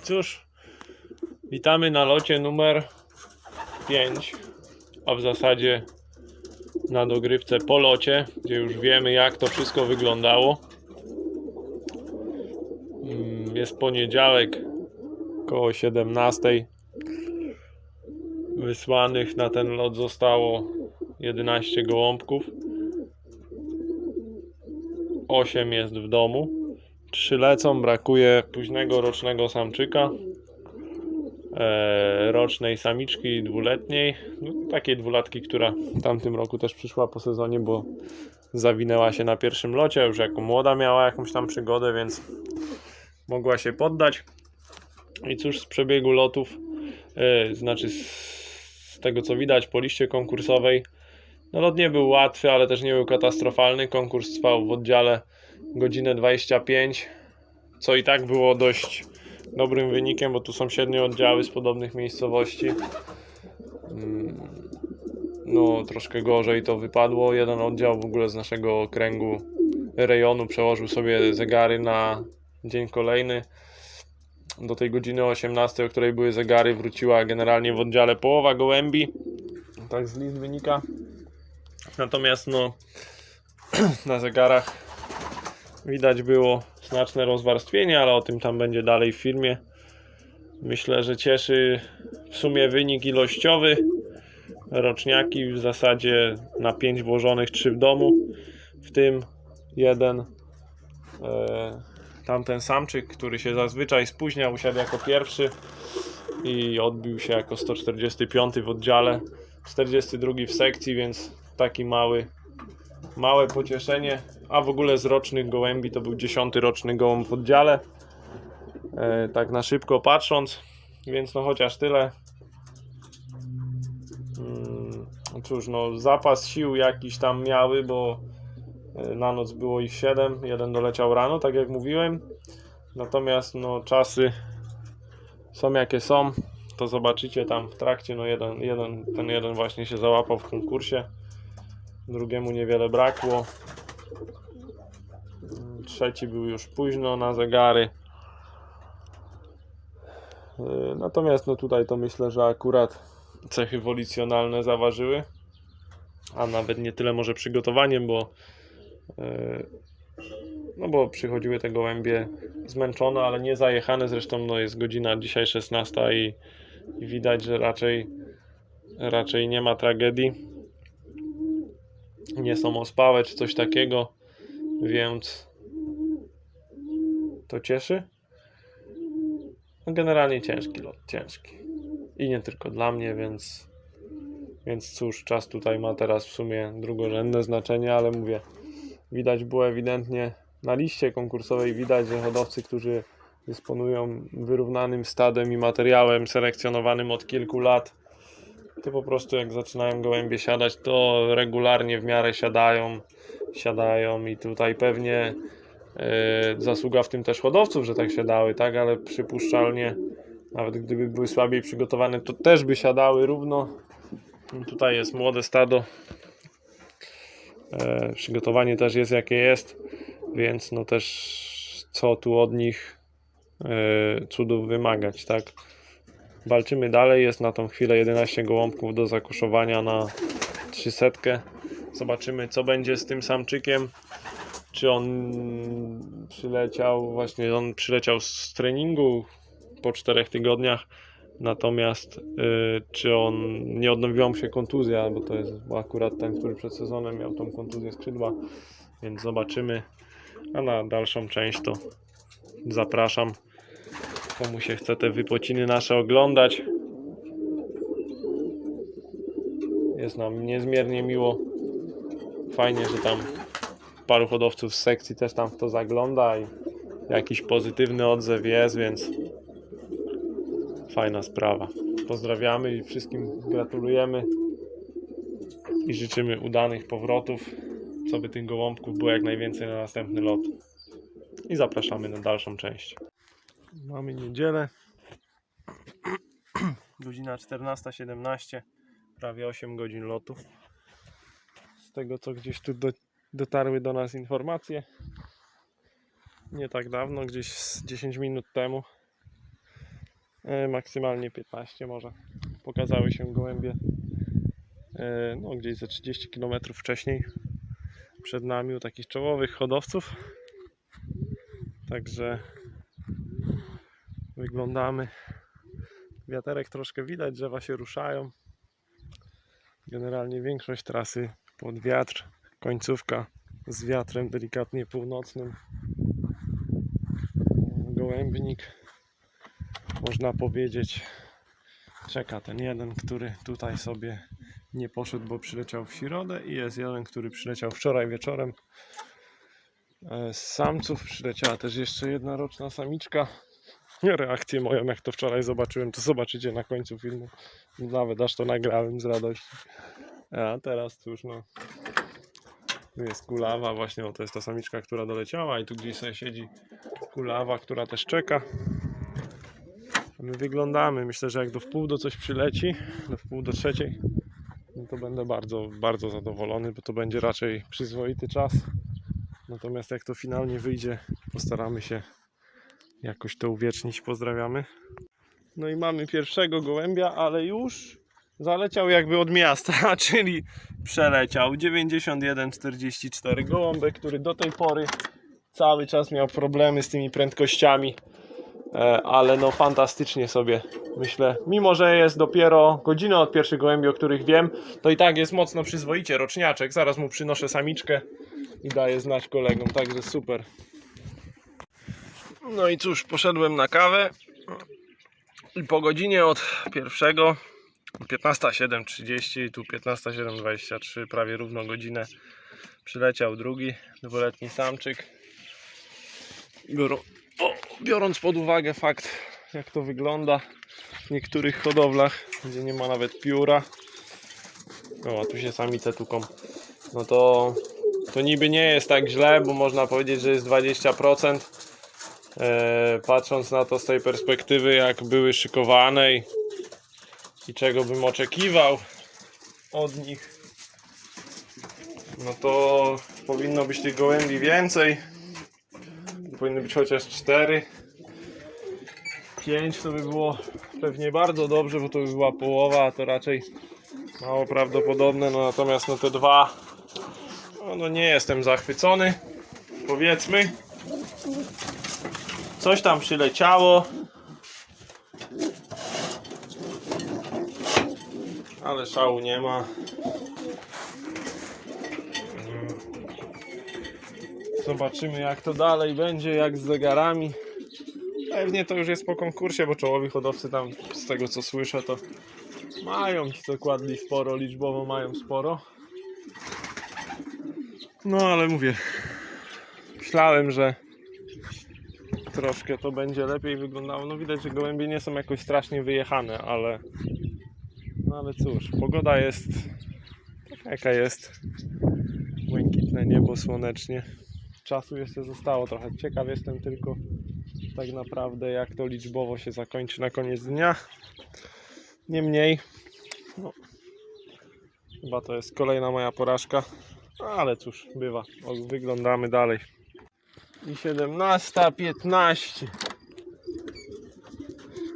Cóż, witamy na locie numer 5, a w zasadzie na dogrywce po locie, gdzie już wiemy jak to wszystko wyglądało. Mm, Jest poniedziałek, koło 17. Wysłanych na ten lot zostało 11 gołąbków. 8 jest w domu. Trzy lecą, brakuje późnego rocznego samczyka, e, rocznej samiczki dwuletniej, no, takiej dwulatki, która w tamtym roku też przyszła po sezonie, bo zawinęła się na pierwszym locie, już jako młoda miała jakąś tam przygodę, więc mogła się poddać. I cóż z przebiegu lotów, e, znaczy z, z tego co widać po liście konkursowej, no lot nie był łatwy, ale też nie był katastrofalny. Konkurs trwał w oddziale godzinę 25, co i tak było dość dobrym wynikiem, bo tu są średnie oddziały z podobnych miejscowości. Mm, No, troszkę gorzej to wypadło. Jeden oddział w ogóle z naszego okręgu rejonu przełożył sobie zegary na dzień kolejny. Do tej godziny 18, o której były zegary, wróciła generalnie w oddziale połowa gołębi. Tak z list wynika. Natomiast no na zegarach widać było znaczne rozwarstwienie, ale o tym tam będzie dalej w filmie. Myślę, że cieszy w sumie wynik ilościowy. Roczniaki w zasadzie na 5 włożonych, 3 w domu, w tym jeden e, tamten samczyk, który się zazwyczaj spóźnia, usiadł jako pierwszy i odbił się jako 145 w oddziale, 42 w sekcji, więc taki mały małe pocieszenie. A w ogóle z rocznych gołębi to był dziesiąty roczny gołąb w oddziale. E, tak na szybko patrząc, więc no chociaż tyle. Mm, cóż, no zapas sił jakiś tam miały, bo e, na noc było ich 7, jeden doleciał rano, tak jak mówiłem. Natomiast no czasy są jakie są. To zobaczycie tam w trakcie. No jeden, jeden, ten jeden właśnie się załapał w konkursie drugiemu niewiele brakło. Trzeci był już późno na zegary. Yy, Natomiast no tutaj to myślę, że akurat cechy wolicjonalne zaważyły, a nawet nie tyle może przygotowaniem, bo yy, no bo przychodziły te gołębie zmęczone, ale nie zajechane. Zresztą no jest godzina dzisiaj 16 i, i widać, że raczej raczej nie ma tragedii nie są ospałe czy coś takiego, więc to cieszy. No generalnie ciężki lot, ciężki. I nie tylko dla mnie, więc więc cóż, czas tutaj ma teraz w sumie drugorzędne znaczenie, ale mówię, widać było ewidentnie na liście konkursowej widać, że hodowcy, którzy dysponują wyrównanym stadem i materiałem selekcjonowanym od kilku lat, to po prostu jak zaczynają gołębie siadać, to regularnie w miarę siadają, siadają i tutaj pewnie e, zasługa w tym też hodowców, że tak siadały, tak, ale przypuszczalnie nawet gdyby były słabiej przygotowane, to też by siadały równo. No Tutaj jest młode stado. E, przygotowanie też jest jakie jest, więc no też co tu od nich e, cudów wymagać, tak? Walczymy dalej, jest na tą chwilę 11 gołąbków do zakoszowania na 300. Zobaczymy co będzie z tym samczykiem. Czy on przyleciał, właśnie on przyleciał z treningu po 4 tygodniach. Natomiast y, czy on nie odnowiła mu się kontuzja, bo to jest bo akurat ten, który przed sezonem miał tą kontuzję skrzydła, więc zobaczymy. A na dalszą część to zapraszam komu się chce te wypociny nasze oglądać. Jest nam niezmiernie miło. Fajnie, że tam paru hodowców z sekcji też tam w to zagląda i jakiś pozytywny odzew jest, więc fajna sprawa. Pozdrawiamy i wszystkim gratulujemy i życzymy udanych powrotów, co by tych gołąbków było jak najwięcej na następny lot. I zapraszamy na dalszą część. Mamy niedzielę. Godzina 14.17. Prawie 8 godzin lotu. Z tego co gdzieś tu do, dotarły do nas informacje. Nie tak dawno, gdzieś z 10 minut temu. e, maksymalnie 15 może. Pokazały się gołębie e, no, gdzieś ze 30 km wcześniej przed nami u takich czołowych hodowców. Także wyglądamy. Wiaterek troszkę widać, drzewa się ruszają. Generalnie większość trasy pod wiatr, końcówka z wiatrem delikatnie północnym. Gołębnik, można powiedzieć, czeka ten jeden, który tutaj sobie nie poszedł, bo przyleciał w środę i jest jeden, który przyleciał wczoraj wieczorem. E, Z samców przyleciała też jeszcze jedna roczna samiczka. Reakcję moją, jak to wczoraj zobaczyłem, to zobaczycie na końcu filmu. Nawet aż to nagrałem z radości. A teraz cóż, no. Tu jest kulawa, właśnie, o to jest ta samiczka, która doleciała i tu gdzieś sobie siedzi kulawa, która też czeka. My wyglądamy, myślę, że jak do wpół do coś przyleci, do wpół do trzeciej, no to będę bardzo, bardzo zadowolony, bo to będzie raczej przyzwoity czas. Natomiast jak to finalnie wyjdzie, postaramy się jakoś to uwiecznić. Pozdrawiamy. No i mamy pierwszego gołębia, ale już zaleciał jakby od miasta, czyli przeleciał 91-44 gołąbek, który do tej pory cały czas miał problemy z tymi prędkościami, e, ale no fantastycznie sobie myślę, mimo że jest dopiero godzinę od pierwszych gołębi, o których wiem, to i tak jest mocno przyzwoicie, roczniaczek, zaraz mu przynoszę samiczkę i daję znać kolegom, także super. No i cóż, poszedłem na kawę. I po godzinie od pierwszego 15.07.30 tu 15.07.23 prawie równo godzinę przyleciał drugi dwuletni samczyk. Biorą, o, biorąc pod uwagę fakt jak to wygląda w niektórych hodowlach gdzie nie ma nawet pióra. O a tu się samice tuką. No to to niby nie jest tak źle bo można powiedzieć, że jest 20% e, patrząc na to z tej perspektywy jak były szykowane i i czego bym oczekiwał od nich, no to powinno być tych gołębi więcej. Powinny być chociaż 4. 5 to by było pewnie bardzo dobrze, bo to by była połowa, a to raczej mało prawdopodobne. No natomiast no te dwa, no, no nie jestem zachwycony. Powiedzmy. Coś tam przyleciało. ale szału nie ma. Zobaczymy jak to dalej będzie, jak z zegarami. Pewnie to już jest po konkursie, bo czołowi hodowcy tam, z tego co słyszę, to mają ci co kładli sporo, liczbowo mają sporo. No ale mówię, myślałem, że troszkę to będzie lepiej wyglądało. No widać, że gołębie nie są jakoś strasznie wyjechane, ale no ale cóż, pogoda jest taka jaka jest. Błękitne niebo słonecznie. Czasu jeszcze zostało trochę. Ciekaw jestem tylko tak naprawdę jak to liczbowo się zakończy na koniec dnia. Niemniej, no, chyba to jest kolejna moja porażka. Ale cóż, bywa. Wyglądamy dalej. I 17.15.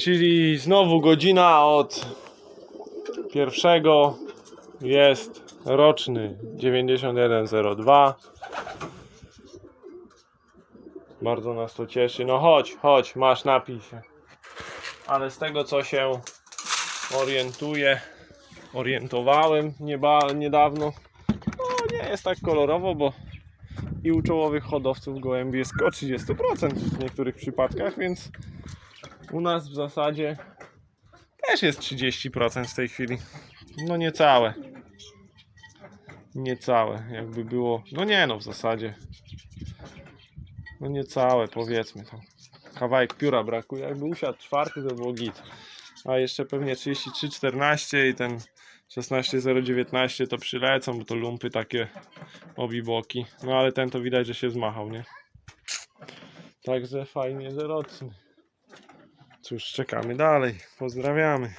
Czyli znowu godzina od pierwszego jest roczny 9102. Bardzo nas to cieszy. No chodź, chodź, masz napij się. Ale z tego co się orientuję, orientowałem nieba, niedawno, no nie jest tak kolorowo, bo i u czołowych hodowców gołębi jest około 30% w niektórych przypadkach, więc u nas w zasadzie też jest 30% w tej chwili. No niecałe. Niecałe, jakby było. No nie no, w zasadzie. No niecałe, powiedzmy to. Kawałek pióra brakuje. Jakby usiadł czwarty, to było git. A jeszcze pewnie 33,14 i ten 16,019 to przylecą, bo to lumpy takie obiboki. No ale ten to widać, że się zmachał, nie? Także fajnie, że. Cóż, czekamy dalej. Pozdrawiamy.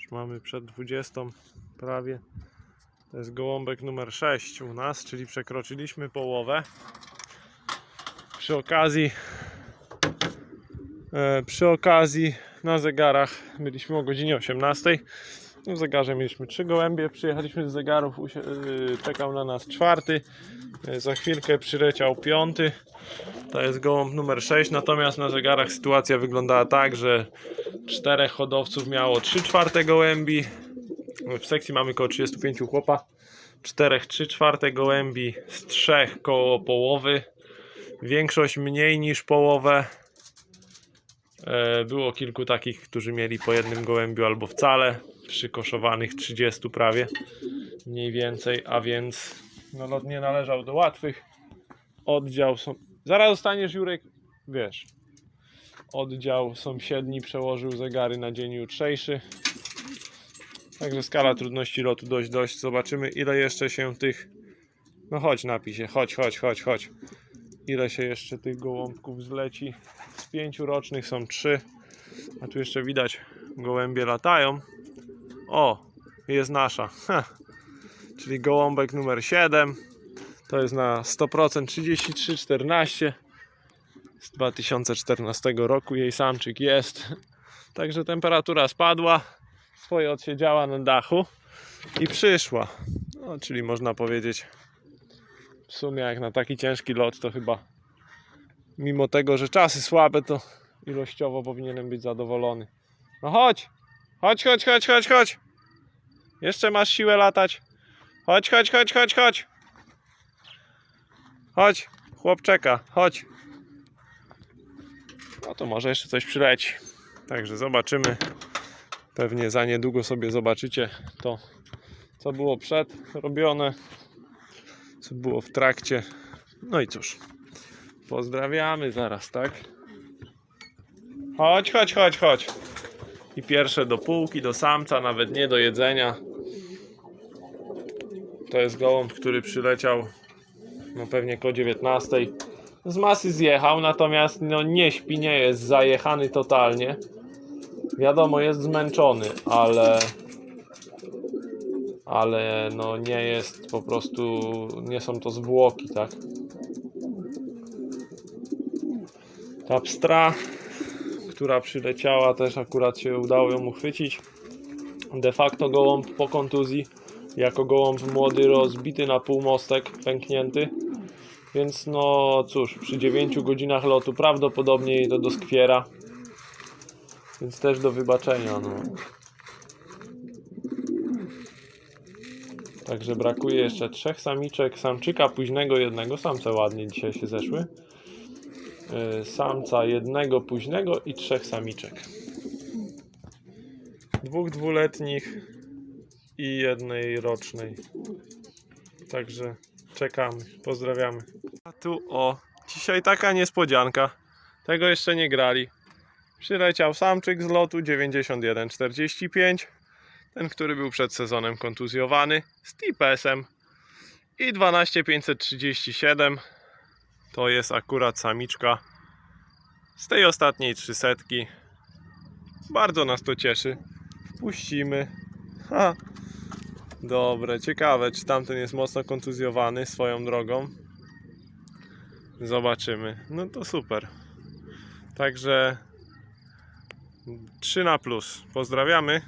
Już mamy przed 20 prawie. To jest gołąbek numer 6 u nas, czyli przekroczyliśmy połowę. Przy okazji e, przy okazji na zegarach byliśmy o godzinie 18. W zegarze mieliśmy trzy gołębie, przyjechaliśmy z zegarów, yy, czekał na nas czwarty. Yy, Za chwilkę przyleciał piąty. To jest gołąb numer 6, natomiast na zegarach sytuacja wyglądała tak, że czterech hodowców miało 3 czwarte gołębi. W sekcji mamy około 35 chłopa. Czterech 3 czwarte gołębi, z trzech koło połowy. Większość mniej niż połowę. E, Było kilku takich, którzy mieli po jednym gołębiu albo wcale. Przykoszowanych 30 prawie. Mniej więcej, a więc no, lot nie należał do łatwych. Oddział są. Zaraz dostaniesz Jurek, wiesz. Oddział sąsiedni przełożył zegary na dzień jutrzejszy. Także skala trudności lotu dość, dość. Zobaczymy ile jeszcze się tych... No chodź napisie, chodź, chodź, chodź, chodź. Ile się jeszcze tych gołąbków zleci. Z pięciu rocznych są trzy. A tu jeszcze widać gołębie latają. O, jest nasza. Ha. Czyli gołąbek numer 7. To jest na 100% 3314 z 2014 roku. Jej samczyk jest. Także temperatura spadła. Swoje odsiedziała na dachu i przyszła. No, czyli można powiedzieć, w sumie jak na taki ciężki lot, to chyba mimo tego, że czasy słabe, to ilościowo powinienem być zadowolony. No chodź! Chodź, chodź, chodź, chodź, chodź! Jeszcze masz siłę latać. Chodź, chodź, chodź, chodź, chodź! Chodź, chłop czeka, chodź. No to może jeszcze coś przyleci. Także zobaczymy. Pewnie za niedługo sobie zobaczycie to, co było przed robione, co było w trakcie. No i cóż, pozdrawiamy zaraz, tak? Chodź, chodź, chodź, chodź. I pierwsze do półki, do samca, nawet nie do jedzenia. To jest gołąb, który przyleciał no pewnie koło 19. Z masy zjechał, natomiast no nie śpi, nie jest zajechany totalnie. Wiadomo, jest zmęczony, ale ale no nie jest po prostu, nie są to zwłoki, tak? Ta pstra, która przyleciała, też akurat się udało ją uchwycić. De facto gołąb po kontuzji, jako gołąb młody rozbity na pół mostek, pęknięty. Więc no cóż, przy 9 godzinach lotu prawdopodobnie jej to doskwiera. Więc też do wybaczenia, no. Także brakuje jeszcze trzech samiczek, samczyka późnego jednego, samce ładnie dzisiaj się zeszły. Yy, Samca jednego późnego i trzech samiczek. Dwóch dwuletnich i jednej rocznej. Także czekamy, pozdrawiamy. A tu o, dzisiaj taka niespodzianka. Tego jeszcze nie grali. Przyleciał samczyk z lotu 9145. Ten, który był przed sezonem kontuzjowany z tipesem. I 12537 to jest akurat samiczka z tej ostatniej 300. Bardzo nas to cieszy. Wpuścimy. Ha. Dobre, ciekawe, czy tamten jest mocno kontuzjowany swoją drogą. Zobaczymy. No to super. Także 3 na plus. Pozdrawiamy.